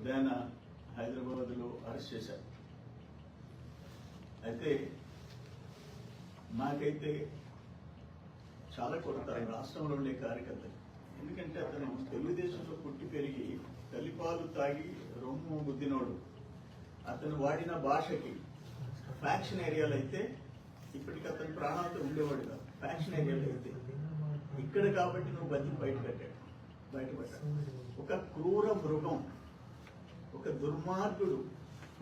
ఉదయాన హైదరాబాద్లో అరెస్ట్ చేశారు. అయితే నాకైతే చాలా కొరత రాష్ట్రంలో ఉండే కార్యకర్తలు. ఎందుకంటే అతను తెలుగుదేశంలో పుట్టి పెరిగి తల్లిపాలు తాగి రొమ్ము గుద్దినోడు అతను వాడిన భాషకి ఫ్యాక్షన్ ఏరియాలో అయితే ఇప్పటికి అతను ప్రాణాలతో ఉండేవాడు కాదు. ఫ్యాక్షన్ ఏరియాలో అయితే. ఇక్కడ కాబట్టి నువ్వు బతికి బయట కట్టాడు బయటపడ్డాడు ఒక క్రూర మృగం ఒక దుర్మార్గుడు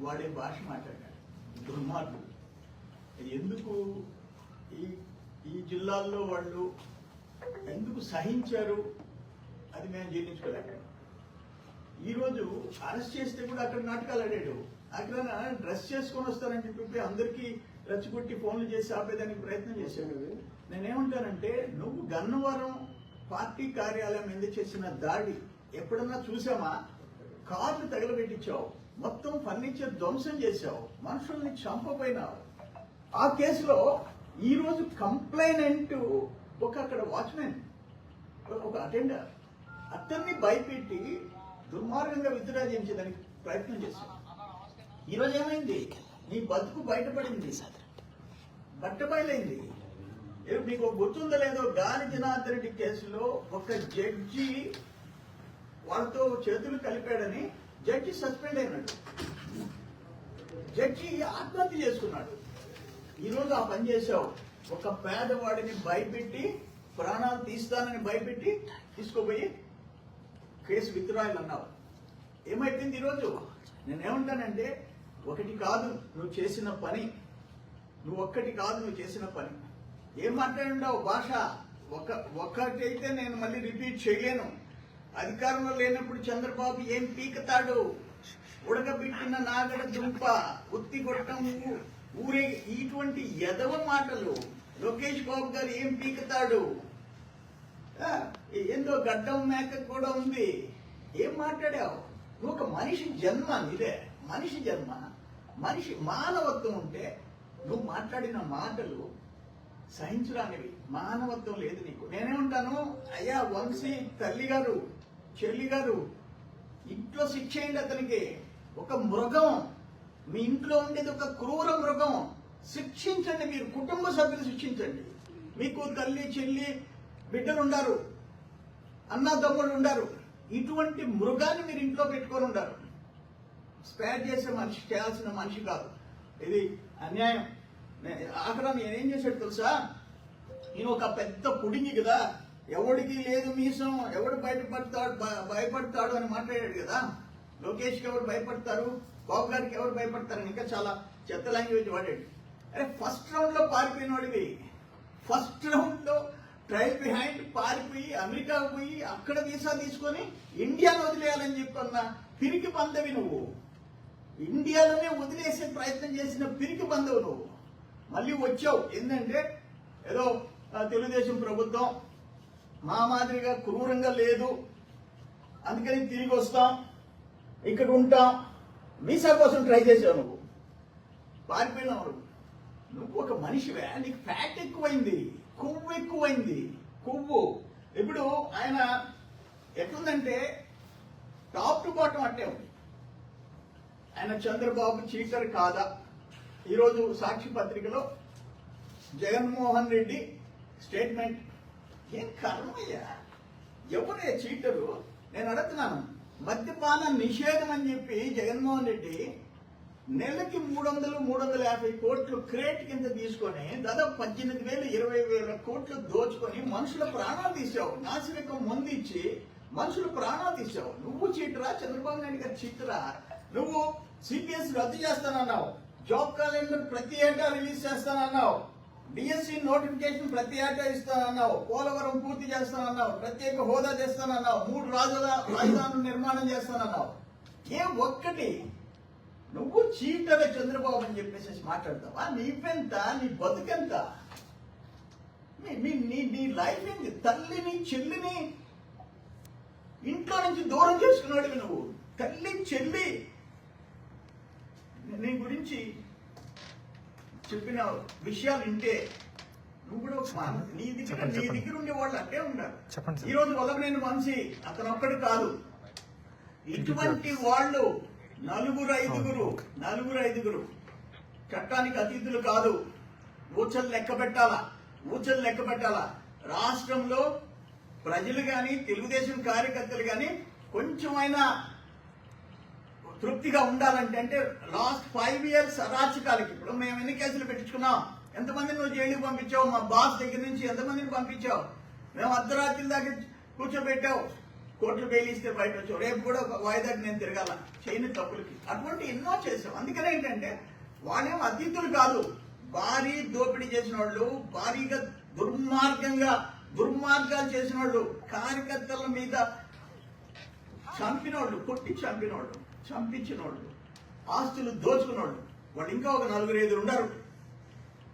వాడే భాష మాట్లాడాడు. దుర్మార్గుడు. ఎందుకు? ఈ ఈ జిల్లాల్లో వాళ్ళు ఎందుకు సహించారు? అది మేము జీర్ణించుకోలేక. ఈరోజు అరెస్ట్ చేస్తే కూడా అక్కడ నాటకాలు ఆడాడు. అక్కడ డ్రెస్ చేసుకొని వస్తారని చెప్పి అందరికీ రెచ్చగొట్టి ఫోన్లు చేసి ఆపేదానికి ప్రయత్నం చేశాడు. నేనేమంటానంటే నువ్వు గన్నవరం పార్టీ కార్యాలయం మీద చేసిన దాడి ఎప్పుడన్నా చూసామా? కార్లు తగలబెట్టించావు. మొత్తం ఫర్నిచర్ ధ్వంసం చేశావు. మనుషుల్ని చంపపోయినావు ఆ కేసులో ఈరోజు కంప్లైనెంట్ ఒక అక్కడ వాచ్మెన్ ఒక అటెండర్. అతన్ని భయపెట్టి దుర్మార్గంగా విత్డ్రా చేయించేదానికి ప్రయత్నం చేశావు ఈరోజు ఏమైంది? నీ బతుకు బయటపడింది. బట్టబయలైంది మీకు గుర్తుందో లేదో గాలి జనార్దన్ రెడ్డి కేసులో ఒక జడ్జి వాళ్ళతో చేతులు కలిపాడని జడ్జి సస్పెండ్ అయినాడు. జడ్జి ఆత్మహత్య చేసుకున్నాడు. ఈరోజు ఆ పని చేసావు ఒక పేదవాడిని భయపెట్టి ప్రాణాలు తీస్తానని భయపెట్టి తీసుకోపోయి కేసు విత్డ్రాయల్ అన్నావు ఏమైపోయింది ఈరోజు? నేనేమంటానంటే ఒకటి కాదు నువ్వు చేసిన పని. నువ్వు ఒక్కటి కాదు నువ్వు చేసిన పని. ఏం మాట్లాడుండవు భాష? ఒక ఒక్కటైతే నేను మళ్ళీ రిపీట్ చేయలేను. అధికారంలో లేనప్పుడు చంద్రబాబు ఏం పీకతాడు? ఉడకబెట్టిన నాగడ దుంప ఉత్తి కొట్టం ఊరే ఇటువంటి ఎదవ మాటలు లోకేష్ బాబు గారు ఏం పీకతాడు? ఆ, ఏందో గడ్డం మేక కూడా ఉంది. ఏం మాట్లాడావు? నువ్వు ఒక మనిషి జన్మ ఇదే మనిషి జన్మ. మనిషి మానవత్వం ఉంటే నువ్వు మాట్లాడిన మాటలు సహించడానివి మానవత్వం లేదు నీకు. నేనే ఉంటాను అయ్యా వంశీ తల్లి గారు చెల్లి గారు ఇంట్లో శిక్ష అయింది అతనికి. ఒక మృగం మీ ఇంట్లో ఉండేది ఒక క్రూర మృగం. శిక్షించండి మీరు కుటుంబ సభ్యులు శిక్షించండి. మీకు తల్లి చెల్లి బిడ్డలు ఉండారు అన్న తమ్ముళ్ళు ఉండారు. ఇటువంటి మృగాన్ని మీరు ఇంట్లో పెట్టుకొని ఉండారు. స్పేర్ చేసే మనిషి చేయాల్సిన మనిషి కాదు. ఇది అన్యాయం. ఆఖరా నేనేం చేశాడు తెలుసా? నేను ఒక పెద్ద పుడింగి కదా. ఎవడికి లేదు మీసం ఎవడు బయటపడతాడు భయపడతాడు అని మాట్లాడాడు కదా. లోకేష్కి ఎవరు భయపడతారు? బాబు గారికి ఎవరు భయపడతారు? ఇంకా చాలా చెత్త లాంగ్వేజ్ వాడాడు. అరే ఫస్ట్ రౌండ్లో పారిపోయిన వాడివి ఫస్ట్ రౌండ్లో ట్రైల్ బిహైండ్ పారిపోయి అమెరికా పోయి అక్కడ వీసా తీసుకొని ఇండియాను వదిలేయాలని చెప్పన్న పిరికి పందవి నువ్వు. ఇండియాలోనే వదిలేసే ప్రయత్నం చేసిన పిరికి పందవు నువ్వు. మళ్ళీ వచ్చావు. ఏంటంటే ఏదో తెలుగుదేశం ప్రభుత్వం మా మాదిరిగా క్రూరంగా లేదు. అందుకని తిరిగి వస్తాం ఇక్కడ ఉంటాం. వీసా కోసం ట్రై చేసావు నువ్వు. పారిపోయినావు నువ్వు. ఒక మనిషివే నీకు ఫ్యాట్ ఎక్కువైంది కొవ్వు ఎక్కువైంది కొవ్వు. ఇప్పుడు ఆయన ఎట్లుందంటే టాప్ టు బాటం అట్టే ఉంది. ఆయన చంద్రబాబు చీటర్ కాదా? ఈరోజు సాక్షి పత్రికలో జగన్మోహన్ రెడ్డి స్టేట్మెంట్ ఏం కర్మయ్యా? ఎవరే చీటరు? నేను అడుగుతున్నాను మద్యపాన నిషేధం అని చెప్పి జగన్మోహన్ రెడ్డి నెలకి మూడు వందలు మూడు వందల యాభై కోట్లు క్రేట్ కింద తీసుకొని దాదాపు పద్దెనిమిది వేలు ఇరవై వేల కోట్లు దోచుకొని మనుషుల ప్రాణాలు తీసావు నాసిరకం మందు ఇచ్చి మనుషుల ప్రాణాలు తీసావు నువ్వు చీటరా? చంద్రబాబు నాయుడు గారు చీటరా? నువ్వు సిపిఎస్ రద్దు చేస్తానన్నావు. జాబ్ క్యాలెండర్ ప్రతి ఏటా రిలీజ్ చేస్తానన్నావు. డిఎస్సి నోటిఫికేషన్ ప్రతి ఏటా ఇస్తానన్నావు. పోలవరం పూర్తి చేస్తానన్నావు. ప్రత్యేక హోదా చేస్తానన్నావు మూడు రాజుల రాజధానులు నిర్మాణం చేస్తానన్నావు. ఏ ఒక్కటి నువ్వు చీటర చంద్రబాబు అని చెప్పేసి మాట్లాడతావా? నీవెంత? నీ బతుకెంత? నీ నీ నీ లైఫ్ ఏంది? తల్లిని చెల్లిని ఇంట్లో నుంచి దూరం చేసుకున్నాడు నువ్వు. తల్లి చెల్లి. నీ గురించి చెప్పిన విషయాలు వింటే నువ్వు కూడా నీ దగ్గర నీ. దగ్గర ఉండే వాళ్ళు అట్టే సార్. ఈ రోజు వల్లభనేని వంశీ అతను ఒక్కడు కాదు. ఇటువంటి వాళ్ళు నలుగురు ఐదుగురు నలుగురు ఐదుగురు. చట్టానికి అతీతులు కాదు. ఊచలు లెక్క పెట్టాలా? ఊచలు లెక్క పెట్టాలా? రాష్ట్రంలో ప్రజలు గాని తెలుగుదేశం కార్యకర్తలు గాని కొంచెమైనా తృప్తిగా ఉండాలంటే అంటే లాస్ట్ ఫైవ్ ఇయర్స్ అరాచకాలకి. ఇప్పుడు మేము ఎన్ని కేసులు పెట్టించుకున్నాం? ఎంతమందిని నువ్వు జైలుకి పంపించావు? మా బాస్ దగ్గర నుంచి ఎంతమందిని పంపించావు? మేము అర్ధరాత్రి దాకా కూర్చోబెట్టావు. కోర్టు బెయిల్ ఇస్తే బయట వచ్చావు. రేపు కూడా ఒక వాయిదాకి నేను తిరగాల. చేయని తప్పులకి. అటువంటి ఎన్నో చేసాం. అందుకనే ఏంటంటే వాళ్ళేం అతిథులు కాదు. భారీ దోపిడీ చేసిన వాళ్ళు భారీగా దుర్మార్గంగా దుర్మార్గాలు చేసిన వాళ్ళు కార్యకర్తల మీద చంపినోళ్ళు కొట్టి చంపినోళ్ళు. చంపించినోళ్ళు ఆస్తులు దోచుకున్నోళ్ళు. వాళ్ళు ఇంకా ఒక నలుగురు ఐదు ఉన్నారు.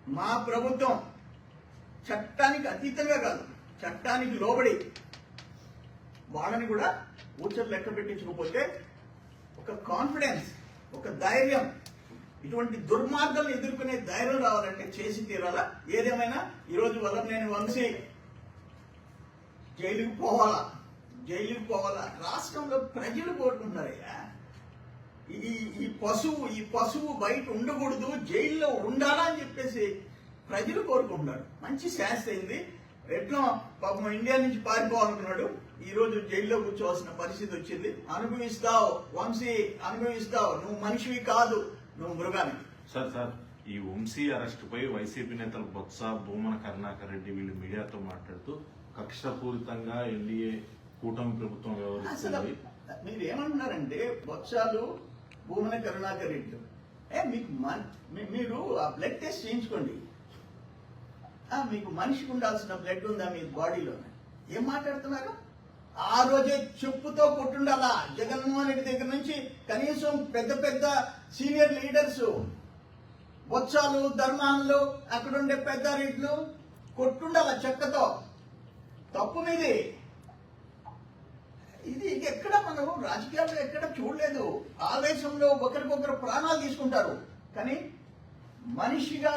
మా ప్రభుత్వం చట్టానికి అతీతంగా కాదు చట్టానికి లోబడి వాళ్ళని కూడా ఊచలు లెక్క పెట్టించకపోతే ఒక కాన్ఫిడెన్స్ ఒక ధైర్యం ఇటువంటి దుర్మార్గాలను ఎదుర్కొనే ధైర్యం రావాలంటే చేసి తీరాలా? ఏదేమైనా ఈరోజు వల్ల నేను వంశీ జైలుకి పోవాలా? జైలుకి పోవాలా? రాష్ట్రంలో ప్రజలు కోరుకుంటున్నారయ్యా. ఈ ఈ పశువు ఈ పశువు బయట ఉండకూడదు జైల్లో ఉండాలా అని చెప్పేసి ప్రజలు కోరుకుంటున్నారు. మంచి శాస్త్ర అయింది. ఎట్లా పాపం ఇండియా నుంచి పారిపోవాలనుకున్నాడు. ఈ రోజు జైల్లో కూర్చోవాల్సిన పరిస్థితి వచ్చింది. అనుభవిస్తావు వంశీ అనుభవిస్తావు. నువ్వు మనిషివి కాదు. నువ్వు మృగాని సార్ సార్ ఈ వంశీ అరెస్ట్ పై వైసీపీ నేతలు బొత్స భూమన కరుణాకర్ రెడ్డి వీళ్ళు మీడియాతో మాట్లాడుతూ కక్షపూరితంగా ఎన్డీఏ కూటమి ప్రభుత్వం వ్యవహరిస్తుంది. మీరు ఏమంటున్నారంటే బొత్సాలు భూమన కరుణాకర్ రెడ్డి ఏ మీకు మీ- మీరు ఆ బ్లడ్ టెస్ట్ చేయించుకోండి. మీకు మనిషికి ఉండాల్సిన బ్లడ్ ఉందా మీ బాడీలో ఏం మాట్లాడుతున్నారు? ఆ రోజే చెప్పుతో కొట్టుండాలా? జగన్మోహన్ రెడ్డి దగ్గర నుంచి కనీసం పెద్ద పెద్ద సీనియర్ లీడర్స్ బొత్సాలు ధర్మాన్లు అక్కడుండే పెద్ద రెడ్లు కొట్టుండాల చెక్కతో? తప్పు మీది. ఇది ఎక్కడ మనం రాజకీయాల్లో ఎక్కడ చూడలేదు. ఆవేశంలో ఒకరికొకరు ప్రాణాలు తీసుకుంటారు. కానీ మనిషిగా